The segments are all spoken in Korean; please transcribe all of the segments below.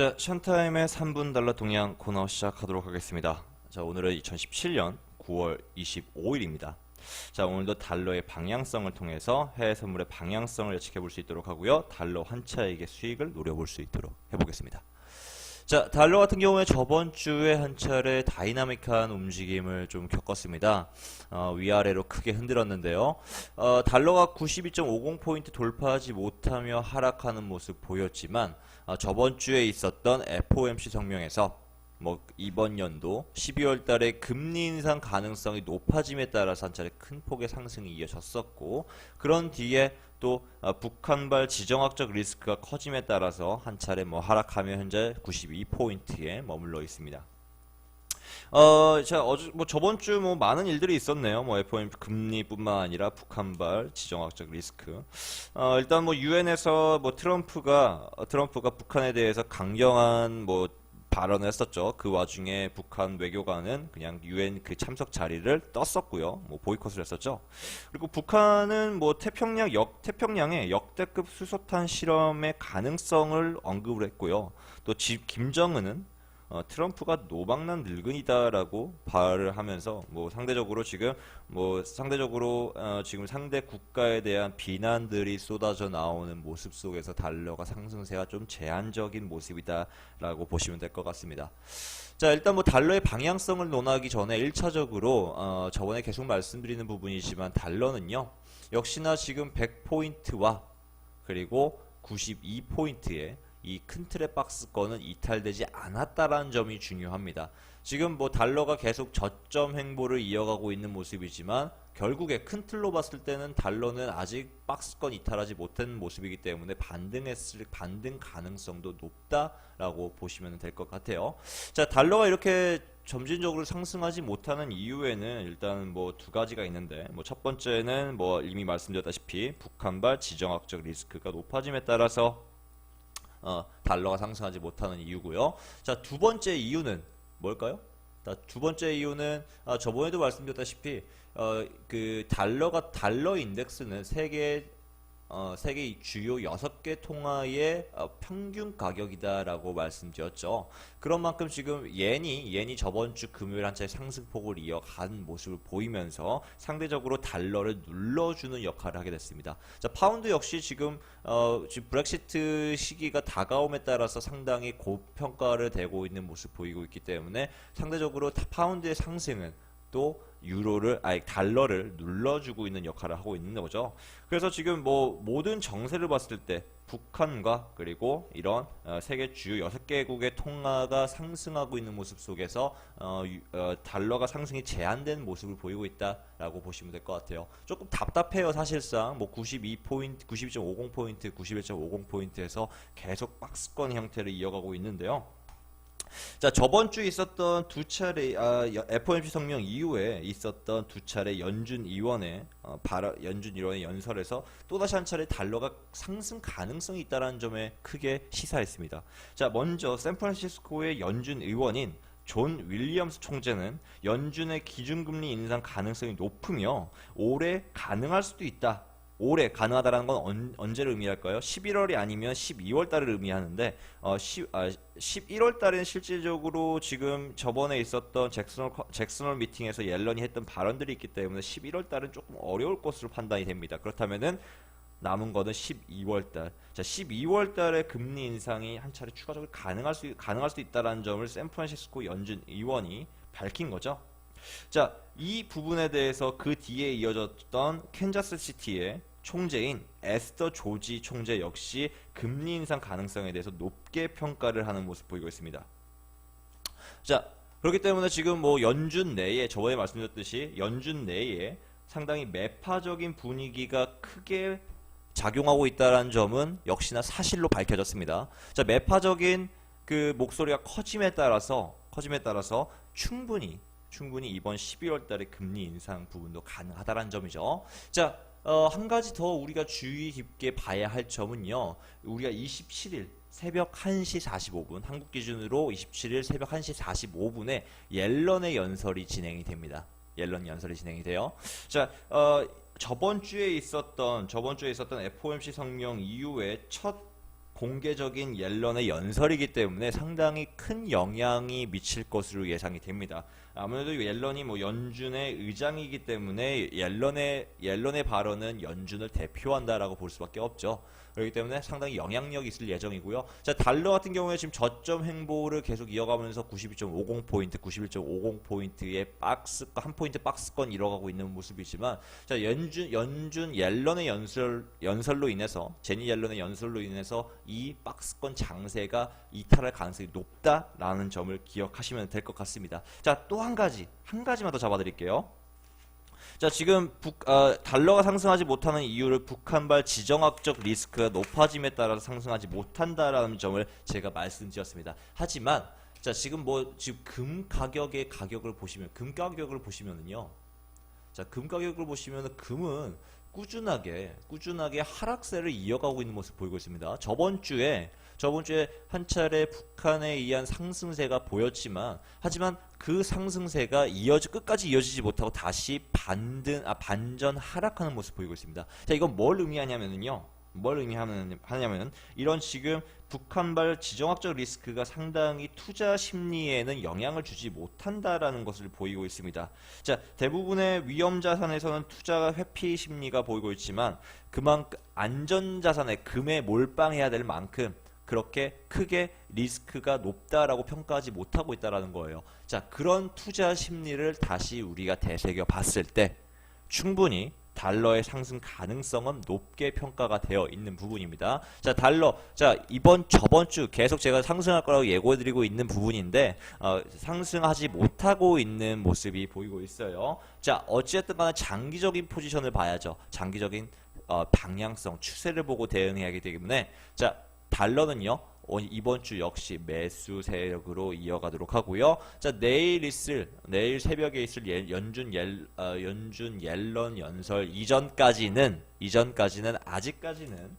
자, 션타임의 3분 달러 동향 코너 시작하도록 하겠습니다. 자, 오늘은 2017년 9월 25일입니다. 자, 오늘도 달러의 방향성을 통해서 해외 선물의 방향성을 예측해 볼 수 있도록 하고요. 달러 환차익의 수익을 노려볼 수 있도록 해보겠습니다. 자, 달러 같은 경우에 저번 주에 한 차례 다이나믹한 움직임을 좀 겪었습니다. 어, 위아래로 크게 흔들었는데요. 어, 달러가 92.50포인트 돌파하지 못하며 하락하는 모습 보였지만 어, 저번 주에 있었던 FOMC 성명에서 뭐 이번 연도 12월 달에 금리 인상 가능성이 높아짐에 따라서 한 차례 큰 폭의 상승이 이어졌었고 그런 뒤에 또 어, 북한발 지정학적 리스크가 커짐에 따라서 한 차례 뭐 하락하며 현재 92포인트에 머물러 있습니다. 어, 자, 어제, 뭐, 저번 주 뭐, 많은 일들이 있었네요. 뭐, FOMC 금리뿐만 아니라 북한발 지정학적 리스크. 어, 일단 뭐, 유엔에서 뭐, 트럼프가, 어, 트럼프가 북한에 대해서 강경한 뭐, 발언을 했었죠. 그 와중에 북한 외교관은 그냥 유엔 그 참석 자리를 떴었고요. 뭐 보이콧을 했었죠. 그리고 북한은 뭐 태평양 역 태평양의 역대급 수소탄 실험의 가능성을 언급을 했고요. 또 지- 김정은은 어, 트럼프가 노방난 늙은이다라고 발을 하면서 뭐 상대적으로 지금 뭐 상대적으로 어, 지금 상대 국가에 대한 비난들이 쏟아져 나오는 모습 속에서 달러가 상승세가 좀 제한적인 모습이다라고 보시면 될 것 같습니다. 자 일단 뭐 달러의 방향성을 논하기 전에 1차적으로 어, 저번에 계속 말씀드리는 부분이지만 달러는요 역시나 지금 100포인트와 그리고 92포인트의 이큰 틀의 박스권은 이탈되지 않았다라는 점이 중요합니다. 지금 뭐 달러가 계속 저점 행보를 이어가고 있는 모습이지만 결국에 큰 틀로 봤을 때는 달러는 아직 박스권 이탈하지 못한 모습이기 때문에 반등했을 반등 가능성도 높다라고 보시면 될 것 같아요. 자, 달러가 이렇게 점진적으로 상승하지 못하는 이유에는 일단 뭐 두 가지가 있는데 뭐 첫 번째는 뭐 이미 말씀드렸다시피 북한발 지정학적 리스크가 높아짐에 따라서 어, 달러가 상승하지 못하는 이유고요. 자, 두 번째 이유는 뭘까요? 자, 두 번째 이유는 아, 저번에도 말씀드렸다시피 어, 그 달러가 달러 인덱스는 세계 어, 세계 이 주요 여섯 개 통화의 어, 평균 가격이다라고 말씀드렸죠. 그런 만큼 지금 예니 예니 저번 주 금요일 한 차례 상승폭을 이어간 모습을 보이면서 상대적으로 달러를 눌러주는 역할을 하게 됐습니다. 자 파운드 역시 지금 어, 지금 브렉시트 시기가 다가옴에 따라서 상당히 고평가를 되고 있는 모습 보이고 있기 때문에 상대적으로 타- 파운드의 상승은 또 유로를 아니 달러를 눌러주고 있는 역할을 하고 있는 거죠. 그래서 지금 뭐 모든 정세를 봤을 때 북한과 그리고 이런 어, 세계 주요 여섯 개국의 통화가 상승하고 있는 모습 속에서 어, 유- 어, 달러가 상승이 제한된 모습을 보이고 있다라고 보시면 될 것 같아요. 조금 답답해요 사실상 뭐 92포인트, 92.50포인트, 91.50포인트에서 계속 박스권 형태를 이어가고 있는데요. 자 저번 주 있었던 두 차례 아, 여- FOMC 성명 이후에 있었던 두 차례 연준 의원의 어, 발언, 연준 의원의 연설에서 또 다시 한 차례 달러가 상승 가능성이 있다는 점에 크게 시사했습니다. 자 먼저 샌프란시스코의 연준 의원인 존 윌리엄스 총재는 연준의 기준금리 인상 가능성이 높으며 올해 가능할 수도 있다. 올해 가능하다라는 건 언, 언제를 의미할까요? 11월이 아니면 12월 달을 의미하는데 어, 10, 아, 11월 달에는 실질적으로 지금 저번에 있었던 잭슨홀, 커- 잭슨홀 미팅에서 옐런이 했던 발언들이 있기 때문에 11월 달은 조금 어려울 것으로 판단이 됩니다. 그렇다면은 남은 거는 12월 달. 자, 12월 달에 금리 인상이 한 차례 추가적으로 가능할 수 가능할 수 있다라는 점을 샌프란시스코 연준 의원이 밝힌 거죠. 자, 이 부분에 대해서 그 뒤에 이어졌던 캔자스 시티의 총재인 에스더 조지 총재 역시 금리 인상 가능성에 대해서 높게 평가를 하는 모습 보이고 있습니다. 자, 그렇기 때문에 지금 뭐 연준 내에 저번에 말씀드렸듯이 연준 내에 상당히 매파적인 분위기가 크게 작용하고 있다는 점은 역시나 사실로 밝혀졌습니다. 자, 매파적인 그 목소리가 커짐에 따라서 커짐에 따라서 충분히 충분히 이번 12월 달에 금리 인상 부분도 가능하다는 점이죠. 자, 어, 한 가지 더 우리가 주의 깊게 봐야 할 점은요. 우리가 27일 새벽 1시 45분 한국 기준으로 27일 새벽 1시 45분에 옐런의 연설이 진행이 됩니다. 옐런 연설이 진행이 돼요. 자, 어, 저번 주에 있었던 저번 주에 있었던 FOMC 성명 이후에 첫 공개적인 옐런의 연설이기 때문에 상당히 큰 영향이 미칠 것으로 예상이 됩니다. 아무래도 옐런이 뭐 연준의 의장이기 때문에 옐런의 옐런의 발언은 연준을 대표한다라고 볼 수밖에 없죠. 그렇기 때문에 상당히 영향력이 있을 예정이고요. 자, 달러 같은 경우에 지금 저점 행보를 계속 이어가면서 92.50포인트, 91.50포인트의 박스, 한 포인트 박스권 이뤄가고 있는 모습이지만, 자, 연준, 연준 옐런의 연설, 연설로 인해서, 제니 옐런의 연설로 인해서 이 박스권 장세가 이탈할 가능성이 높다라는 점을 기억하시면 될 것 같습니다. 자, 또 한 가지, 한 가지만 더 잡아드릴게요. 자, 지금 북, 아, 달러가 상승하지 못하는 이유를 북한발 지정학적 리스크가 높아짐에 따라서 상승하지 못한다라는 점을 제가 말씀드렸습니다. 하지만 자, 지금 뭐 지금 금 가격의 가격을 보시면 금 가격을 보시면은요. 자, 금 가격을 보시면은 금은 꾸준하게 꾸준하게 하락세를 이어가고 있는 모습 보이고 있습니다. 저번 주에 저번 주에 한 차례 북한에 의한 상승세가 보였지만 하지만 그 상승세가 이어지 끝까지 이어지지 못하고 다시 반등 아 반전 하락하는 모습 보이고 있습니다. 자, 이건 뭘 의미하냐면은요. 뭘 의미하는 하냐면은 이런 지금 북한발 지정학적 리스크가 상당히 투자 심리에는 영향을 주지 못한다라는 것을 보이고 있습니다. 자, 대부분의 위험 자산에서는 투자 회피 심리가 보이고 있지만 그만큼 안전 자산에 금에 몰빵해야 될 만큼 그렇게 크게 리스크가 높다라고 평가하지 못하고 있다라는 거예요. 자, 그런 투자 심리를 다시 우리가 되새겨 봤을 때 충분히 달러의 상승 가능성은 높게 평가가 되어 있는 부분입니다. 자, 달러. 자, 이번 저번 주 계속 제가 상승할 거라고 예고해 드리고 있는 부분인데 어, 상승하지 못하고 있는 모습이 보이고 있어요. 자, 어찌됐든 간에 장기적인 포지션을 봐야죠. 장기적인 어, 방향성, 추세를 보고 대응해야 하기 때문에 자, 달러는요. 어, 이번 주 역시 매수 세력으로 이어가도록 하고요. 자 내일 있을 내일 새벽에 있을 예- 연준 옐 어, 연준 옐런 연설 이전까지는 이전까지는 아직까지는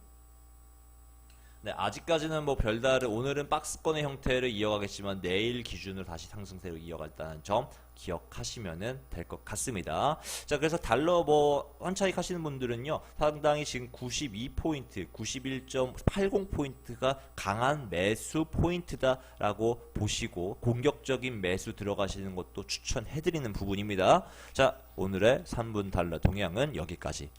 네, 아직까지는 뭐 별다른 오늘은 박스권의 형태를 이어가겠지만 내일 기준으로 다시 상승세로 이어갈다는 점 기억하시면은 될 것 같습니다. 자, 그래서 달러 뭐 환차익 하시는 분들은요. 상당히 지금 92포인트, 91.80포인트가 강한 매수 포인트다라고 보시고 공격적인 매수 들어가시는 것도 추천해 드리는 부분입니다. 자, 오늘의 3분 달러 동향은 여기까지.